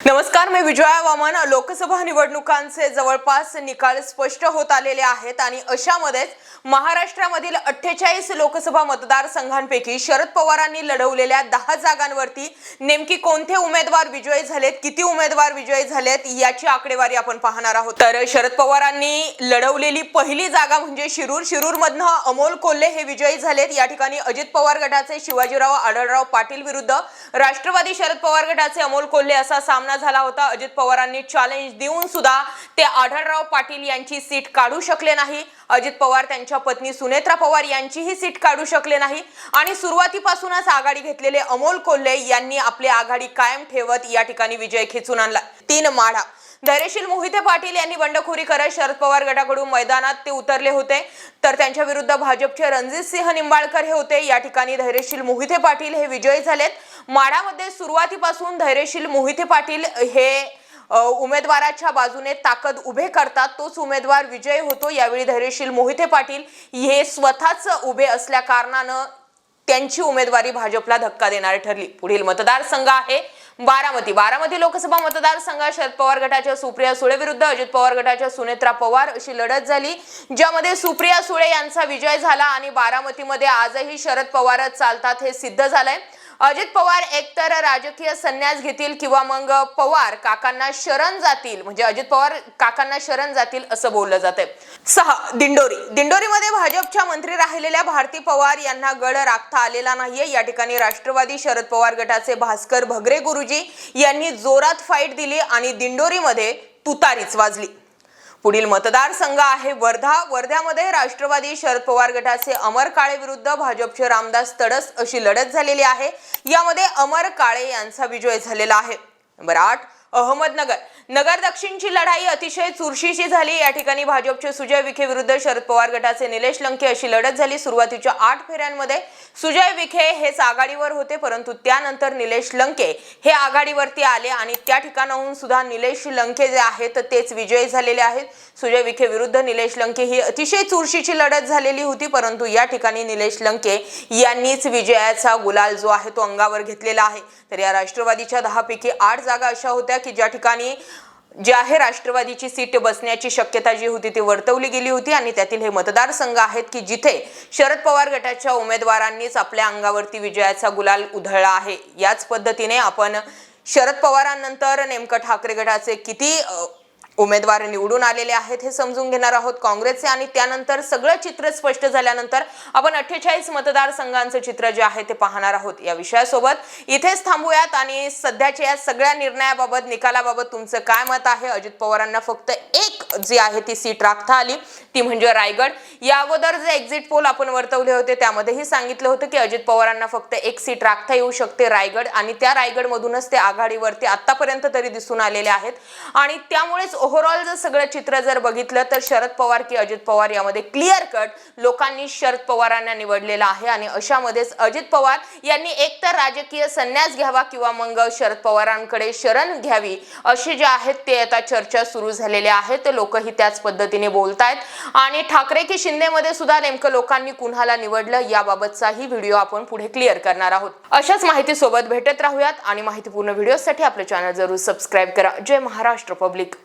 नमस्कार मी विजया वामन लोकसभा निवडणुकांचे जवळपास निकाल स्पष्ट होत आलेले आहेत आणि अशामध्येच महाराष्ट्रामधील अठ्ठेचाळीस लोकसभा मतदारसंघांपैकी शरद पवारांनी लढवलेल्या दहा जागांवरती नेमकी कोणते उमेदवार विजयी झालेत किती उमेदवार विजयी झालेत याची आकडेवारी आपण पाहणार आहोत. तर शरद पवारांनी लढवलेली पहिली जागा म्हणजे शिरूर. शिरूरमधनं अमोल कोल्हे हे विजयी झालेत. या ठिकाणी अजित पवार गटाचे शिवाजीराव आढळराव पाटील विरुद्ध राष्ट्रवादी शरद पवार गटाचे अमोल कोल्हे असा सामना झाला होता. अजित पवारांनी चॅलेंज देऊन सुद्धा ते आढळराव पाटील यांची सीट काढू शकले नाही. अजित पवार त्यांच्या पत्नी सुनेत्रा पवार यांचीही सीट काढू शकले नाही. आणि सुरुवातीपासूनच आघाडी घेतलेले अमोल कोल्हे यांनी आपली आघाडी कायम ठेवत या ठिकाणी विजय खेचून आणला. तीन माढा. धैर्यशील मोहिते पाटील यांनी बंडखोरी करत शरद पवार गटाकडून मैदानात ते उतरले होते. तर त्यांच्या विरुद्ध भाजपचे रणजित सिंह निंबाळकर हे होते. या ठिकाणी धैर्यशील मोहिते पाटील हे विजयी झालेत. माढामध्ये सुरुवातीपासून धैर्यशील मोहिते पाटील हे उमेदवाराच्या बाजूने ताकद उभे करतात. तोच उमेदवार विजय होतो. यावेळी धैर्यशील मोहिते पाटील हे स्वतःच उभे असल्या कारणानं त्यांची उमेदवारी भाजपला धक्का देणारी ठरली. पुढील मतदारसंघ आहे बारामती. बारामती लोकसभा मतदारसंघात शरद पवार गटाच्या सुप्रिया सुळे विरुद्ध अजित पवार गटाच्या सुनेत्रा पवार अशी लढत झाली ज्यामध्ये सुप्रिया सुळे यांचा विजय झाला आणि बारामतीमध्ये आजही शरद पवारच चालतात हे सिद्ध झालंय. अजित पवार एकतर राजकीय संन्यास घेतील किंवा मग पवार काकांना शरण जातील. म्हणजे अजित पवार काकांना शरण जातील असं बोललं जातंय. सहा दिंडोरी. दिंडोरीमध्ये भाजपच्या मंत्री राहिलेल्या भारती पवार यांना गड राखता आलेला नाहीये. या ठिकाणी राष्ट्रवादी शरद पवार गटाचे भास्कर भगरे गुरुजी यांनी जोरात फाईट दिली आणि दिंडोरीमध्ये तुतारीच वाजली. पुढील मतदारसंघ आहे वर्धा. वर्ध्यामध्ये राष्ट्रवादी शरद पवार गटाचे अमर काळे विरुद्ध भाजपचे रामदास तडस अशी लढत झालेली आहे. यामध्ये अमर काळे यांचा विजय झालेला आहे. नंबर आठ अहमदनगर. नगर दक्षिणची लढाई अतिशय चुरशीची झाली. या ठिकाणी भाजपचे सुजय विखे विरुद्ध शरद पवार गटाचे निलेश लंके अशी लढत झाली. सुरुवातीच्या आठ फेऱ्यांमध्ये सुजय विखे हेच आघाडीवर होते परंतु त्यानंतर निलेश लंके हे आघाडीवरती आले आणि त्या ठिकाणाहून सुद्धा निलेश लंके जे आहेत तेच विजयी झालेले आहेत. सुजय विखे विरुद्ध निलेश लंके ही अतिशय चुरशीची लढत झालेली होती परंतु या ठिकाणी निलेश लंके यांनीच विजयाचा गुलाल जो आहे तो अंगावर घेतलेला आहे. तर या राष्ट्रवादीच्या दहापैकी आठ जागा अशा होत्या की ज्या ठिकाणी जे आहे राष्ट्रवादीची सीट बसण्याची शक्यता जी होती ती वर्तवली गेली होती आणि त्यातील हे मतदारसंघ आहेत की जिथे शरद पवार गटाच्या उमेदवारांनीच आपल्या अंगावरती विजयाचा गुलाल उधळला आहे. याच पद्धतीने आपण शरद पवारांनंतर नेमकं ठाकरे गटाचे किती उमेदवार निवडून आलेले आहेत हे समजून घेणार आहोत काँग्रेसचे आणि त्यानंतर सगळं चित्र स्पष्ट झाल्यानंतर आपण अठ्ठेचाळीस मतदारसंघांचं चित्र जे आहे ते पाहणार आहोत या विषयासोबत. इथेच थांबूयात आणि सध्याच्या या सगळ्या निर्णयाबाबत निकालाबाबत तुमचं काय मत आहे? अजित पवारांना फक्त एक जी आहे ती सीट राखता आली ती म्हणजे रायगड. या अगोदर जे एक्झिट पोल आपण वर्तवले होते त्यामध्येही सांगितलं होतं की अजित पवारांना फक्त एक सीट राखता येऊ शकते रायगड आणि त्या रायगडमधूनच ते आघाडीवरती आतापर्यंत तरी दिसून आलेले आहेत. आणि त्यामुळेच ओव्हरऑल जर सगळं चित्र जर बघितलं तर शरद पवार की अजित पवार यामध्ये क्लिअर कट लोकांनी शरद पवारांना निवडलेला आहे आणि अशामध्येच अजित पवार यांनी एकतर राजकीय संन्यास घ्यावा किंवा मग शरद पवारांकडे शरण घ्यावी अशी जे आहेत ते आता चर्चा सुरू झालेल्या आहेत. लोकही त्याच पद्धतीने बोलत आहेत आणि ठाकरे की शिंदेमध्ये सुद्धा नेमकं लोकांनी कुणाला निवडलं याबाबतचाही व्हिडिओ आपण पुढे क्लिअर करणार आहोत. अशाच माहितीसोबत भेटत राहूयात आणि माहितीपूर्ण व्हिडिओसाठी आपलं चॅनल जरूर सबस्क्राईब करा. जय महाराष्ट्र पब्लिक